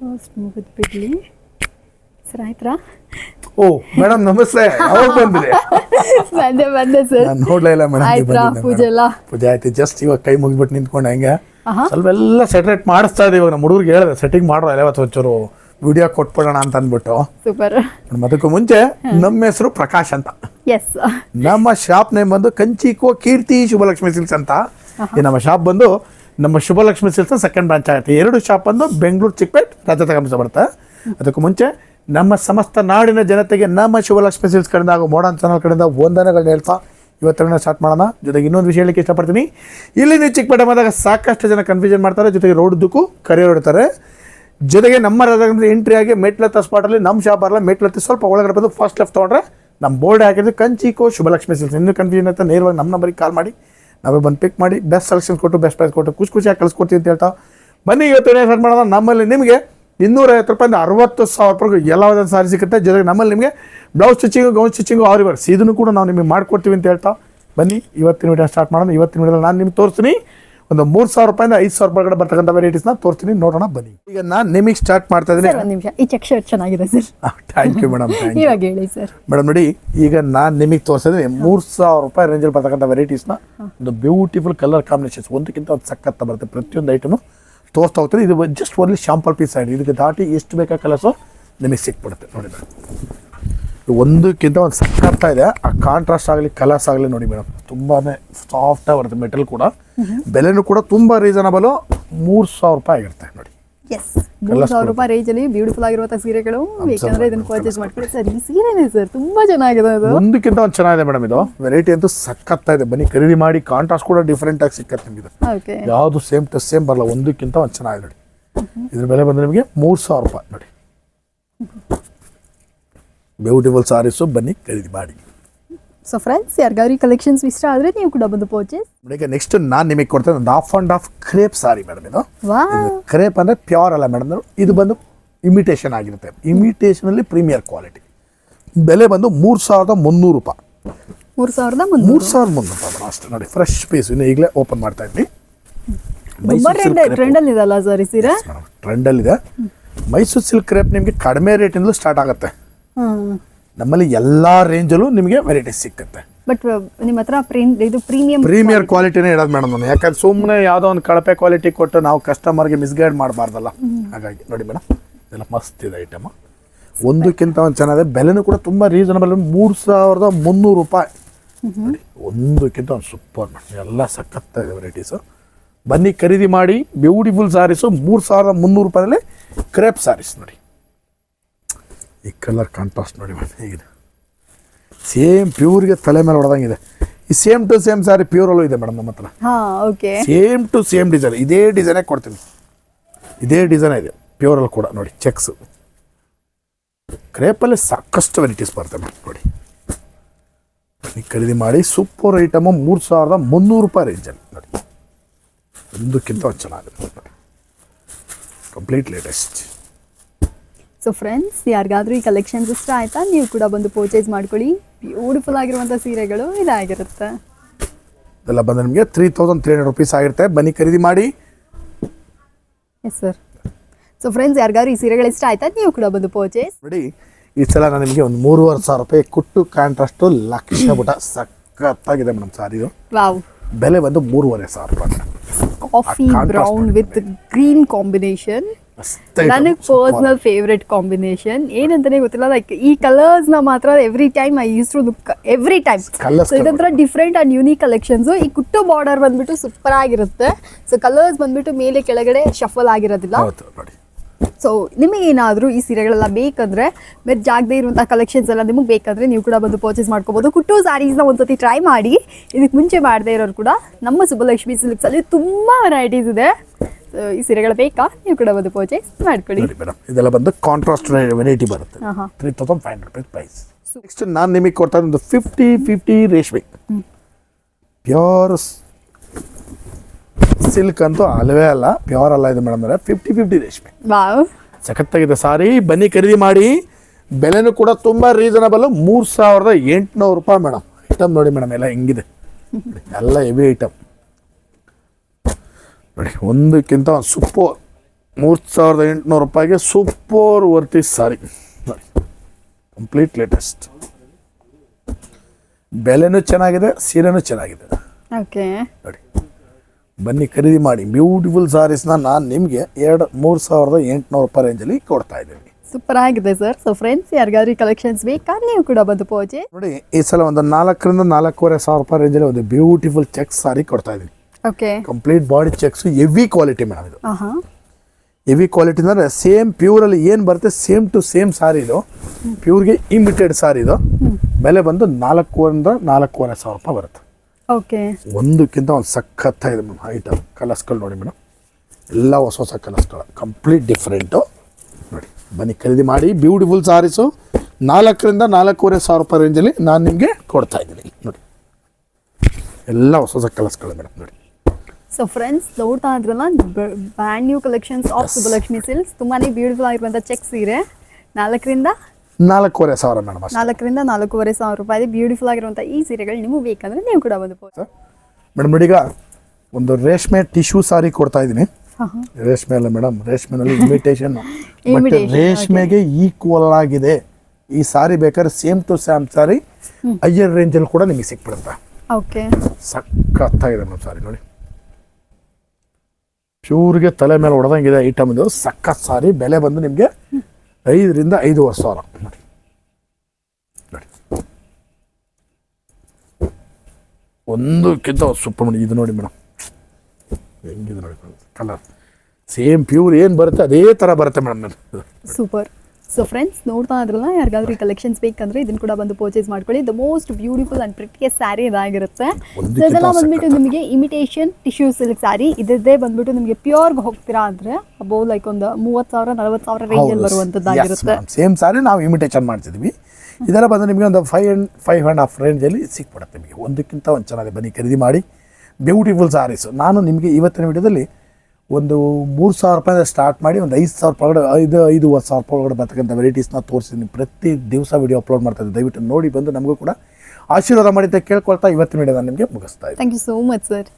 First ಮುಗಿದ್ ಬಿಡ್ಲಿ sir ಆಯ್ತಾ ಓ ಮೇಡಮ್ ನಮಸ್ತೆ. ಬಂದ್ರಿ ಬಂದೆ ಬಂದೆ ಸರ್ ನಾನು ನೋಡ್ಲೇ ಇಲ್ಲ ಮೇಡಮ್ ಪೂಜೆ ಎಲ್ಲ? ಪೂಜೆ ಆಯ್ತು. ಜಸ್ಟ್ ಇವಾಗ ಕೈ ಮುಗಿಬಿಟ್ಟು ನಿಂತ್ಕೊಂಡು ಹಂಗೆ. ಸ್ವಲ್ಪ ಎಲ್ಲ ಸೆಟ್ರೇಟ್ ಮಾಡಿಸ್ತಾ ಇದೆ ಇವಾಗ. ನಮ್ಮ ಹುಡುಗರಿಗೆ ಹೇಳಿದೆ ಸೆಟ್ಟಿಂಗ್ ಮಾಡ್ರ ಯಾವತ್ತು ಒಂಚೂರು ವಿಡಿಯೋ ಕೊಟ್ಬಿಡೋಣ ಅಂತ ಅಂದ್ಬಿಟ್ಟು. ಸೂಪರ್ ಅದಕ್ಕೂ ಮುಂಚೆ ನಮ್ಮ ಹೆಸರು ಪ್ರಕಾಶ್ ಅಂತ. ಎಸ್ ನಮ್ಮ ಶಾಪ್ ನೇಮ್ ಬಂದು ಕಂಚಿಕೋ ಕೀರ್ತಿ ಶುಭಲಕ್ಷ್ಮಿ ಸಿಲ್ಸ್ ಅಂತ. ಈ ನಮ್ಮ ಶಾಪ್ ಬಂದು ನಮ್ಮ ಶುಭಲಕ್ಷ್ಮಿ ಸಿಲ್ಕ್ಸ್ ಸೆಕೆಂಡ್ ಬ್ರಾಂಚ್ ಆಗುತ್ತೆ. ಎರಡು ಶಾಪ್ ಅಂದು ಬೆಂಗಳೂರು ಚಿಕ್ಕಪೇಟ್ ರಾಜ್ಯ ಬರ್ತಾ ಬರುತ್ತೆ ಅದಕ್ಕೂ ಮುಂಚೆ ನಮ್ಮ ಸಮಸ್ತ ನಾಡಿನ ಜನತೆಗೆ ನಮ್ಮ ಶುಭಲಕ್ಷ್ಮಿ ಸಿಲ್ಸ್ ಕಡೆಯಿಂದ ಹಾಗೂ ಮೋಡನ್ ಚಾನಲ್ ಕಡೆಯಿಂದ ವಂದನೆಗಳನ್ನ ಹೇಳ್ತಾ ಇವತ್ತರನ್ನ ಸ್ಟಾರ್ಟ್ ಮಾಡೋಣ. ಜೊತೆಗೆ ಇನ್ನೊಂದು ವಿಷಯ ಹೇಳಲಿಕ್ಕೆ ಇಷ್ಟಪಡ್ತೀನಿ. ಇಲ್ಲಿ ನೀವು ಚಿಕ್ಕಪೇಟೆ ಬಂದಾಗ ಸಾಕಷ್ಟು ಜನ ಕನ್ಫ್ಯೂಷನ್ ಮಾಡ್ತಾರೆ. ಜೊತೆಗೆ ರೋಡ್ ದುಕ್ಕು ಕರಿಯರ್ ಹೊಡ್ತಾರೆ ಜೊತೆಗೆ ನಮ್ಮ ರಾಜಾಂದ್ರ ಎಂಟ್ರಿ ಆಗಿ ಮೆಟ್ಲತ್ತ ಸ್ಪಾಟಲ್ಲಿ ನಮ್ಮ ಶಾಪ್ ಬರಲ್ಲ ಮೆಟ್ಲತ್ತಿ ಸ್ವಲ್ಪ ಒಳಗಡೆ ಬಂದು ಫಸ್ಟ್ ಲೆಫ್ಟ್ ತೊಗೊಂಡ್ರೆ ನಮ್ಮ ಬೋರ್ಡ್ ಹಾಕಿದ್ರೆ ಕಂಚಿಕೋ ಶುಭಲಕ್ಷ್ಮಿ ಸಿಲ್ಸ್. ಇನ್ನೂ ಕನ್ಫ್ಯೂಷನ್ ಅಂತ ನೇರವಾಗಿ ನಮ್ಮ ನಂಬರಿಗೆ ಕಾಲ್ ಮಾಡಿ. ನಾವೇ ಬಂದು ಪಿಕ್ ಮಾಡಿ ಬೆಸ್ಟ್ ಸೆಲೆಕ್ಷನ್ ಕೊಟ್ಟು ಬೆಸ್ಟ್ ಪ್ರೈಸ್ ಕೊಟ್ಟು ಖುಷಿ ಖುಷಿಯಾಗಿ ಕಳಿಸ್ಕೊಡ್ತೀವಿ ಅಂತ ಹೇಳ್ತಾ, ಬನ್ನಿ ಇವತ್ತು ಸ್ಟಾರ್ಟ್ ಮಾಡೋಣ. ನಮ್ಮಲ್ಲಿ ನಿಮಗೆ ಇನ್ನೂರೈವತ್ತು ರೂಪಾಯಿಂದ ಅರವತ್ತು ಸಾವಿರ ಸಾವಿರವರೆಗೂ ಎಲ್ಲ ಸಾರಿ ಸಿಗುತ್ತೆ. ಜೊತೆಗೆ ನಮ್ಮಲ್ಲಿ ನಿಮಗೆ blouse stitching gown stitching aari works ಇದನ್ನು ಕೂಡ ನಾವು ನಿಮಗೆ ಮಾಡಿಕೊಡ್ತೀವಿ ಅಂತ ಹೇಳ್ತಾ, ಬನ್ನಿ ಇವತ್ತಿನ ವಿಡಿಯೋ ಸ್ಟಾರ್ಟ್ ಮಾಡೋಣ. ಇವತ್ತಿನ ವಿಡಿಯೋ ನಾನು ನಿಮ್ಗೆ ತೋರಿಸ್ತೀನಿ. ಒಂದು ಮೂರು ಸಾವಿರ ರೂಪಾಯಿಂದ ಐದು ಸಾವಿರ ರೂಪಾಯಿ ಬರ್ತಕ್ಕಂಥ ವೆರೈಟೀಸ್ನ ತೋರಿಸ್ತೀನಿ. ನೋಡೋಣ ಬನ್ನಿ. ಈಗ ನಾನು ನಿಮಗೆ ಸ್ಟಾರ್ಟ್ ಮಾಡ್ತಾ ಇದ್ದೀನಿ. ಸರ್ ಒಂದು ನಿಮಿಷ. ಈ ಚೆಕ್ ಶರ್ಟ್ ಚೆನ್ನಾಗಿದೆ ಸರ್. ಥ್ಯಾಂಕ್ ಯು ಮೇಡಮ್ ಇವಾಗ ಹೇಳಿ ಸರ್. ಮೇಡಮ್ ನೋಡಿ ಈಗ ನಾನು ನಿಮಗೆ ತೋರಿಸಿದ್ರೆ ಮೂರು ಸಾವಿರ ರೂಪಾಯಿ ರೇಂಜಲ್ಲಿ ಬರ್ತಕ್ಕಂಥ ವೆರೈಟೀಸ್ನ ಒಂದು ಬ್ಯೂಟಿಫುಲ್ ಕಲರ್ ಕಾಂಬಿನೇಷನ್ಸ್ ಒಂದಕ್ಕಿಂತ ಒಂದು ಸಖತ್ತ ಬರುತ್ತೆ. ಪ್ರತಿಯೊಂದು ಐಟಮು ತೋರಿಸ್ತಾ ಹೋಗ್ತದೆ ಇದು ಜಸ್ಟ್ ಓನ್ಲಿ ಶಾಂಪಲ್ ಪೀಸ್ ಆಗಿದೆ. ಇದಕ್ಕೆ ದಾಟಿ ಎಷ್ಟು ಬೇಕಾ ಕಲರ್ಸು ನಿಮಗೆ ಸಿಕ್ಬಿಡುತ್ತೆ. ನೋಡಿ ಮೇಡಮ್ ಒಂದಕ್ಕಿಂತ ಒಂದು ಸಕ್ಕತ್ತಾ ಇದೆ. ಆ ಕಾಂಟ್ರಾಸ್ಟ್ ಆಗಲಿ ಕಲರ್ಸ್ ಆಗಲಿ ನೋಡಿ ಮೇಡಮ್ ತುಂಬಾ ಸಾಫ್ಟಾಗಿ ಬರುತ್ತೆ ಮೆಟಲ್ ಕೂಡ. ಬೆಲೆನೂ ಕೂಡ ತುಂಬ ರೀಸನಬಲ್ ಮೂರು ಸಾವಿರ ರೂಪಾಯಿ ಆಗಿರುತ್ತೆ ನೋಡಿ. ಎಸ್ ಮೂರು ಸಾವಿರ ರೂಪಾಯಿ ರೇಂಜ್ ಅಲ್ಲಿ ಬ್ಯೂಟಿಫುಲ್ ಆಗಿರುವಂತಹ ಸೀರೆಗಳು. ಯಾಕಂದ್ರೆ ಇದನ್ನ ಪರ್ಚೇಸ್ ಮಾಡ್ಕೊಳ್ಳಿ ಸರ್ ಈ ಸೀರೆನೇ ಸರ್ ತುಂಬಾ ಚೆನ್ನಾಗಿದೆ ಅದು. ಒಂದಕ್ಕಿಂತ ಒಂದು ಚೆನ್ನಾಗಿದೆ ಮೇಡಮ್ ಇದು. ವೆರೈಟಿ ಅಂತೂ ಸಖತ್ತ ಇದೆ ಬನ್ನಿ ಖರೀದಿ ಮಾಡಿ ಕಾಂಟ್ರಾಸ್ಟ್ ಕೂಡ ಡಿಫ್ರೆಂಟ್ ಆಗಿ ಸಿಕ್ಕತ್ತೆ ನಿಮಗೆ ಓಕೆ ಯಾವುದು ಸೇಮ್ ಟು ಸೇಮ್ ಬರಲ್ಲ. ಒಂದಕ್ಕಿಂತ ಒಂದು ಚೆನ್ನಾಗಿದೆ ನೋಡಿ. ಇದ್ರ ಬೆಲೆ ಬಂದ್ರೆ ನಿಮಗೆ ಮೂರು ಸಾವಿರ ರೂಪಾಯಿ ನೋಡಿ. ಬ್ಯೂಟಿಫುಲ್ ಸಾರೀಸು ಬನ್ನಿ ಖರೀದಿ ಮಾಡಿ. ಸೊ ಫ್ರೆಂಡ್ಸ್ ಯಾರಿಗಾದ್ರೂ ಕಲೆಕ್ಷನ್ಸ್ ಇಷ್ಟ ಆದ್ರೆ ನೀವು ಕೂಡ ಬಂದು ಪರ್ಚೇಸ್ ಈಗ ನೆಕ್ಸ್ಟ್ ನಾನು ನಿಮಗೆ ಕೊಡ್ತೇನೆ ಒಂದು half and half crepe sari madam ಇದು. ಕ್ರೇಪ್ ಅಂದರೆ ಪ್ಯೂರ್ ಅಲ್ಲ ಮೇಡಮ್ ಇದು. ಬಂದು ಇಮಿಟೇಷನ್ ಆಗಿರುತ್ತೆ. ಇಮಿಟೇಷನಲ್ಲಿ ಪ್ರೀಮಿಯರ್ ಕ್ವಾಲಿಟಿ ಬೆಲೆ ಬಂದು ಮೂರು ಸಾವಿರದ ಮುನ್ನೂರು ರೂಪಾಯಿ. ಮೂರು ಸಾವಿರದ ಮೂರು ಸಾವಿರದ ಮುನ್ನೂರು ರೂಪಾಯಿ ಅಷ್ಟೇ. ನೋಡಿ ಫ್ರೆಶ್ ಪೀಸ್ ಇನ್ನು ಈಗಲೇ ಓಪನ್ ಮಾಡ್ತಾ ಇದ್ದೀನಿ. ತುಂಬಾ ಟ್ರೆಂಡ್ ಟ್ರೆಂಡ್ ಅಲ್ಲಿ ಇದಲ್ಲ ಸರ್ ಈ ಸೀರೆ? ಟ್ರೆಂಡಲ್ಲಿದೆ ಮೈಸೂರು ಸಿಲ್ಕ್ ಕ್ರೇಪ್ ನಿಮಗೆ ಕಡಿಮೆ ರೇಟಿಂದಲೂ ಸ್ಟಾರ್ಟ್ ಆಗುತ್ತೆ. ನಮ್ಮಲ್ಲಿ ಎಲ್ಲ ರೇಂಜಲ್ಲೂ ನಿಮಗೆ ವೆರೈಟೀಸ್ ಸಿಗುತ್ತೆ ಬಟ್ ನಿಮ್ಮ ಹತ್ರ ಇದು ಪ್ರೀಮಿಯಂ ಪ್ರೀಮಿಯರ್ ಕ್ವಾಲಿಟಿನೇ ಇಡೋದು ಮೇಡಮ್ ನಾನು. ಯಾಕಂದ್ರೆ ಸುಮ್ಮನೆ ಯಾವುದೋ ಒಂದು ಕಳಪೆ ಕ್ವಾಲಿಟಿ ಕೊಟ್ಟು ನಾವು ಕಸ್ಟಮರ್ಗೆ ಮಿಸ್ಗೈಡ್ ಮಾಡಬಾರ್ದಲ್ಲ. ಹಾಗಾಗಿ ನೋಡಿ ಮೇಡಮ್ ಇದೆಲ್ಲ ಮಸ್ತ್ ಇದೆ ಐಟಮ್ ಒಂದಕ್ಕಿಂತ ಒಂದು ಚೆನ್ನಾಗಿದೆ. ಬೆಲೆನೂ ಕೂಡ ತುಂಬ ರೀಸನಬಲ್ ಮೂರು ಸಾವಿರದ ಮುನ್ನೂರು ರೂಪಾಯಿ. ನೋಡಿ ಒಂದಕ್ಕಿಂತ ಒಂದು ಸೂಪರ್ ಮೇಡಮ್. ಎಲ್ಲ ಸಖತ್ತಾಗಿದೆ ವೆರೈಟೀಸು ಬನ್ನಿ ಖರೀದಿ ಮಾಡಿ ಬ್ಯೂಟಿಫುಲ್ ಸಾರೀಸು ಮೂರು ಸಾವಿರದ ಮುನ್ನೂರು ರೂಪಾಯಲ್ಲಿ ಕ್ರೇಪ್ ಸಾರೀಸ್ ನೋಡಿ. ಈ ಕಲರ್ ಕಾಂಟ್ರಾಸ್ಟ್ ನೋಡಿ ಮೇಡಮ್ ಹೇಗಿದೆ. ಸೇಮ್ ಪ್ಯೂರ್ಗೆ ತಲೆ ಮೇಲೆ ಹೊಡೆದಂಗಿದೆ ಈ ಸೇಮ್ ಟು ಸೇಮ್ ಸಾರಿ ಪ್ಯೂರಲ್ಲೂ ಇದೆ ಮೇಡಮ್ ನಮ್ಮ ಹತ್ರ. ಹಾ okay same to same design ಇದೇ ಡಿಸೈನೇ ಕೊಡ್ತೀನಿ. ಇದೇ ಡಿಸೈನ್ ಇದೆ ಪ್ಯೂರಲ್ಲಿ ಕೂಡ ನೋಡಿ ಚೆಕ್ಸು ಕ್ರೇಪಲ್ಲಿ ಸಾಕಷ್ಟು ವೆರೈಟೀಸ್ ಬರ್ತವೆ ಮೇಡಮ್ ನೋಡಿ. ನೀವು ಖರೀದಿ ಮಾಡಿ ಸೂಪರ್ ಐಟಮು ಮೂರು ಸಾವಿರದ ಮುನ್ನೂರು ರೂಪಾಯಿ ರೇಂಜಲ್ಲಿ ನೋಡಿ. ಒಂದಕ್ಕಿಂತ ಒಂದು ಚೆನ್ನಾಗಿದೆ. ನೋಡಿ ಕಂಪ್ಲೀಟ್ ಲೇಟೆಸ್ಟ್ ಸೊ ಫ್ರೆಂಡ್ಸ್ ಯಾರಿಗಾದ್ರೂ ಈ ಕಲೆಕ್ಷನ್ಸ್ ಇಷ್ಟ ಆಯ್ತಾ? ನೀವು ಕೂಡ ಬಂದು ಪರ್ಚೇಸ್ ಮಾಡ್ಕೊಳ್ಳಿ. ಬ್ಯೂಟಿಫುಲ್ ಆಗಿರುವಂಥ ಸೀರೆಗಳು ಇದಾಗಿರುತ್ತೆ. ಇದೆಲ್ಲ ಬಂದು ನಿಮಗೆ three thousand three hundred rupees ಆಗಿರುತ್ತೆ. ಬನ್ನಿ ಖರೀದಿ ಮಾಡಿ. ಎಸ್ ಸರ್ ಸೊ ಫ್ರೆಂಡ್ಸ್ ಯಾರಿಗಾದ್ರೂ ಈ ಸೀರೆಗಳು ಇಷ್ಟ ಆಯ್ತಾ? ನೀವು ಕೂಡ ಬಂದು ಪರ್ಚೇಸ್ ನೋಡಿ ಈ ಸಲ ನಾನು ನಿಮಗೆ ಒಂದು ಮೂರುವರೆ ಸಾವಿರ ರೂಪಾಯಿ ಕುಟ್ಟು ಕಾಂಟ್ರಾಸ್ಟು ಲಕ್ಷ ಬುಟ ಸಖತ್ತಾಗಿದೆ ಮೇಡಮ್ ಸಾರಿದು ವಾವ್ ಬೆಲೆ ಬಂದು ಮೂರುವರೆ ಸಾವಿರ ರೂಪಾಯಿ coffee brown with green combination ನನಗೆ ಪರ್ಸ್ನಲ್ ಫೇವ್ರೆಟ್ ಕಾಂಬಿನೇಷನ್ ಏನಂತಾನೆ ಗೊತ್ತಿಲ್ಲ. ಲೈಕ್ ಈ ಕಲರ್ಸ್ನ ಮಾತ್ರ every time I use to look every time ಇದೊಂಥರ ಡಿಫ್ರೆಂಟ್ ಅಂಡ್ ಯೂನಿಕ್ ಕಲೆಕ್ಷನ್ಸ್ ಈ ಕುಟ್ಟು ಬಾರ್ಡರ್ ಬಂದ್ಬಿಟ್ಟು ಸೂಪರ್ ಆಗಿರುತ್ತೆ. ಸೊ ಕಲರ್ಸ್ ಬಂದ್ಬಿಟ್ಟು ಮೇಲೆ ಕೆಳಗಡೆ ಶಫಲ್ ಆಗಿರೋದಿಲ್ಲ. ಸೊ ನಿಮಗೇನಾದರೂ ಈ ಸೀರೆಗಳೆಲ್ಲ ಬೇಕಂದ್ರೆ ಬೇರೆ ಜಾಗದೇ ಇರುವಂಥ ಕಲೆಕ್ಷನ್ಸ್ ಎಲ್ಲ ನಿಮಗೆ ಬೇಕಂದ್ರೆ ನೀವು ಕೂಡ ಬಂದು ಪರ್ಚೇಸ್ ಮಾಡ್ಕೋಬೋದು. ಕುಟ್ಟು ಸ್ಯಾರೀಸ್ನ ಒಂದ್ಸತಿ ಟ್ರೈ ಮಾಡಿ. ಇದಕ್ಕೆ ಮುಂಚೆ ಮಾಡದೇ ಇರೋರು ಕೂಡ ನಮ್ಮ ಸುಬ್ಬಲಕ್ಷ್ಮಿ ಸಿಲ್ಕ್ಸಲ್ಲಿ ತುಂಬ ವೆರೈಟೀಸ್ ಇದೆ. ಈ ಸೀರೆಗಳು ಬೇಕಾ? ನೀವು ಕೂಡ ಬಂದು ಪರ್ಚೇಸ್ ಮಾಡ್ಕೊಳ್ಳಿ. ನೋಡಿ ಮೇಡಮ್ ಇದೆಲ್ಲ ಬಂದು ಕಾಂಟ್ರಾಸ್ಟ್ ವೆರೈಟಿ ಬರುತ್ತೆ. Three thousand five hundred rupees price next ನಾನು ನಿಮಗೆ ಕೊಡ್ತಾ ಒಂದು ಫಿಫ್ಟಿ ಫಿಫ್ಟಿ ರೇಷ್ಮೆ. ಪ್ಯೂರ್ ಸಿಲ್ಕ್ ಅಂತೂ ಅಲ್ಲವೇ ಅಲ್ಲ ಪ್ಯೂರ್ ಅಲ್ಲ ಇದು ಮೇಡಮ್ ಅಂದರೆ ಫಿಫ್ಟಿ ಫಿಫ್ಟಿ ರೇಷ್ಮೆ. ವಾವ್. ಸಖತ್ತಾಗಿದೆ ಸಾರಿ ಬನ್ನಿ ಖರೀದಿ ಮಾಡಿ. ಬೆಲೆನೂ ಕೂಡ ತುಂಬ ರೀಸನಬಲ್ ಮೂರು ಸಾವಿರದ ಎಂಟುನೂರು ರೂಪಾಯಿ ಮೇಡಮ್. ಐಟಮ್ ನೋಡಿ ಮೇಡಮ್ ಎಲ್ಲ ಹೆಂಗಿದೆ. ಎಲ್ಲ ಹೆವಿ ಐಟಮ್ ನೋಡಿ ಒಂದಕ್ಕಿಂತ ಒಂದು ಸೂಪರ್ ಮೂರು ಸಾವಿರದ ಎಂಟುನೂರು ರೂಪಾಯಿಗೆ super worthy sari. Complete latest ಬೆಲೆನೂ ಚೆನ್ನಾಗಿದೆ ಸೀರೆನೂ ಚೆನ್ನಾಗಿದೆ. ಓಕೆ. ನೋಡಿ ಬನ್ನಿ ಖರೀದಿ ಮಾಡಿ. ಬ್ಯೂಟಿಫುಲ್ ಸಾರೀಸ್ನ ನಾನು ನಿಮಗೆ ಎರಡು ಮೂರು ಸಾವಿರದ ಎಂಟುನೂರು ರೂಪಾಯಿ ರೇಂಜಲ್ಲಿ ಕೊಡ್ತಾ ಇದ್ದೀನಿ. ಸೂಪರ್ ಆಗಿದೆ ಸರ್ ಸೊ ಫ್ರೆಂಡ್ಸ್ ಯಾರಿಗಾದ್ರೂ ಕಲೆಕ್ಷನ್ಸ್ ಬೇಕಾ? ನೀವು ಕೂಡ ಬಂದು ಪೂಜೆ ನೋಡಿ ಈ ಸಲ ಒಂದು ನಾಲ್ಕರಿಂದ ನಾಲ್ಕೂವರೆ ಸಾವಿರ ರೂಪಾಯಿ ರೇಂಜಲ್ಲಿ ಒಂದು ಬ್ಯೂಟಿಫುಲ್ ಚೆಕ್ ಸಾರಿ ಕೊಡ್ತಾ ಇದ್ದೀನಿ. Complete body checks heavy quality madam ಇದು. ಹೆವಿ ಕ್ವಾಲಿಟಿ ಅಂದರೆ ಸೇಮ್ ಪ್ಯೂರಲ್ಲಿ ಏನು ಬರುತ್ತೆ ಸೇಮ್ ಟು ಸೇಮ್ ಸಾರಿ ಇದು. ಪ್ಯೂರ್ಗೆ ಇಮಿಟೆಡ್ ಸಾರಿ ಇದು. ಬೆಲೆ ಬಂದು ನಾಲ್ಕೂವರಿಂದ ನಾಲ್ಕೂವರೆ ಸಾವಿರ ರೂಪಾಯಿ ಬರುತ್ತೆ. ಓಕೆ ಒಂದಕ್ಕಿಂತ ಒಂದು ಇದೆ ಮೇಡಮ್ ಐಟಮ್ ಕಲರ್ಸ್ಗಳು ನೋಡಿ ಮೇಡಮ್ ಎಲ್ಲ ಹೊಸ ಹೊಸ ಕಲರ್ಸ್ಗಳು ಕಂಪ್ಲೀಟ್ ಡಿಫ್ರೆಂಟು ನೋಡಿ ಬನ್ನಿ ಖರೀದಿ ಮಾಡಿ. ಬ್ಯೂಟಿಫುಲ್ ಸಾರೀಸು ನಾಲ್ಕರಿಂದ ನಾಲ್ಕೂವರೆ ಸಾವಿರ ರೂಪಾಯಿ ರೇಂಜಲ್ಲಿ ನಾನು ನಿಮಗೆ ಕೊಡ್ತಾ ಇದ್ದೀನಿ. ನೋಡಿ. ಎಲ್ಲ ಹೊಸ ಹೊಸ ಕಲರ್ಸ್ಗಳು ಮೇಡಮ್ ನೋಡಿ. ಸೊ ಫ್ರೆಂಡ್ಸ್ ನೋಡ್ತಾ ಇದ್ರಲ್ಲ brand new collections of Subbalakshmi silks ತುಂಬಾನೇ ಬ್ಯೂಟಿಫುಲ್ ಆಗಿರುವಂಥ ಚೆಕ್ ಸೀರೆ ನಾಲ್ಕರಿಂದ? ನಾಲ್ಕೂವರೆ ಸಾವಿರ ಮೇಡಮ್ ನಾಲ್ಕರಿಂದ ನಾಲ್ಕೂವರೆ ಸಾವಿರ ರೂಪಾಯಿ. ಬ್ಯೂಟಿಫುಲ್ ಆಗಿರುವಂಥ ಈ ಸೀರೆಗಳು ನಿಮಗೆ ಬೇಕಂದ್ರೆ ನೀವು ಕೂಡ ಬಂದು ಮೇಡಮ್ ಈಗ ಒಂದು ರೇಷ್ಮೆ ಟಿಶ್ಯೂ ಸಾರಿ ಕೊಡ್ತಾ ಇದ್ದೀನಿ. ರೇಷ್ಮೆ ಅಲ್ಲ ಮೇಡಮ್ ರೇಷ್ಮೆನಲ್ಲಿ ಇಮಿಟೇಷನ್ ರೇಷ್ಮೆಗೆ ಈಕ್ವಲ್ ಆಗಿದೆ. ಈ ಸಾರಿ ಬೇಕಾದ್ರೆ same to same sari higher ರೇಂಜಲ್ಲಿ ಕೂಡ ನಿಮಗೆ ಸಿಕ್ಬಿಡುತ್ತೆ. ಓಕೆ ಸಖತ್ತಾಗಿದೆ ಮೇಡಮ್ ಸಾರಿ ನೋಡಿ. ಪ್ಯೂರ್ಗೆ ತಲೆ ಮೇಲೆ ಹೊಡೆದಂಗಿದೆ ಐಟಮ್ ಇದು ಸಖತ್ ಸಾರಿ ಬೆಲೆ ಬಂದು ನಿಮಗೆ ಐದರಿಂದ ಐದೂವರೆ ಸಾವಿರ. ನೋಡಿ. ನೋಡಿ ಕಿಂತ ಸೂಪರ್ ಮಾಡಿ ಇದು ನೋಡಿ ಮೇಡಮ್. ಹೆಂಗಿದೆ ನೋಡಿ ಕಲರ್ ಸೇಮ್ ಪ್ಯೂರ್ ಏನು ಬರುತ್ತೆ? ಅದೇ ಥರ ಬರುತ್ತೆ ಮೇಡಮ್. ಸೂಪರ್ ಸೊ ಫ್ರೆಂಡ್ಸ್ ನೋಡ್ತಾ ಇದ್ರಲ್ಲ ಯಾರಿಗಾದ್ರೂ ಈ ಕಲೆಕ್ಷನ್ಸ್ ಬೇಕಂದ್ರೆ ಇದನ್ನ ಕೂಡ ಬಂದು ಪರ್ಚೇಸ್ ಮಾಡ್ಕೊಳ್ಳಿ. The most beautiful and precious sari ಇದಾಗಿರುತ್ತೆ. ಸೊ ಇದೆಲ್ಲ ಬಂದ್ಬಿಟ್ಟು ನಿಮಗೆ ಇಮಿಟೇಷನ್ ಟಿಶ್ಯೂ ಸಿಲ್ಕ್ ಸ್ಯಾರಿ ಇದೇ ಬಂದ್ಬಿಟ್ಟು ನಿಮಗೆ ಪ್ಯೂರ್ಗೆ ಹೋಗ್ತೀರಾ ಅಂದ್ರೆ ಅಬೌವ್ ಲೈಕ್ ಒಂದು ಮೂವತ್ತು ಸಾವಿರ ನಲವತ್ತು ಸಾವಿರ ರೇಂಜಲ್ಲಿ ಬರುವಂಥದ್ದಾಗಿರುತ್ತೆ ಸೇಮ್ ಸಾರಿ ನಾವು ಇಮಿಟೇಷನ್ ಮಾಡ್ತಿದ್ವಿ. ಇದೆಲ್ಲ ಬಂದು ನಿಮಗೆ ಒಂದು five and five and half ರೇಂಜಲ್ಲಿ ಸಿಕ್ಬಿಡುತ್ತೆ ನಿಮಗೆ. ಒಂದಕ್ಕಿಂತ ಒಂದು ಚೆನ್ನಾಗಿ ಬನ್ನಿ ಖರೀದಿ ಮಾಡಿ. ಬ್ಯೂಟಿಫುಲ್ ಸ್ಯಾರೀಸು ನಾನು ನಿಮಗೆ ಇವತ್ತಿನ ವಿಡಿಯೋದಲ್ಲಿ ಒಂದು ಮೂರು ಸಾವಿರ ರೂಪಾಯಿಂದ ಸ್ಟಾರ್ಟ್ ಮಾಡಿ ಒಂದು ಐದು ಸಾವಿರ ರೂಪಾಯಿ ಒಳಗಡೆ, ಐದು ಐದೂವರೆ ಸಾವಿರ ರೂಪಾಯಿ ಒಳಗಡೆ ಬರ್ತಕ್ಕಂಥ ವೆರೈಟೀಸ್ನ ತೋರಿಸಿದ್ದೀನಿ ಪ್ರತಿ ದಿವಸ ವಿಡಿಯೋ ಅಪ್ಲೋಡ್ ಮಾಡ್ತಾ ಇದ್ದೀನಿ ದಯವಿಟ್ಟು ನೋಡಿ ಬಂದು ನಮಗೂ ಕೂಡ ಆಶೀರ್ವಾದ ಮಾಡಿ ಅಂತ ಕೇಳ್ಕೊಳ್ತಾ ಇವತ್ತಿನ ವಿಡಿಯೋ ನಾನು ನಿಮಗೆ ಮುಗಿಸ್ತಾ thank you so much sir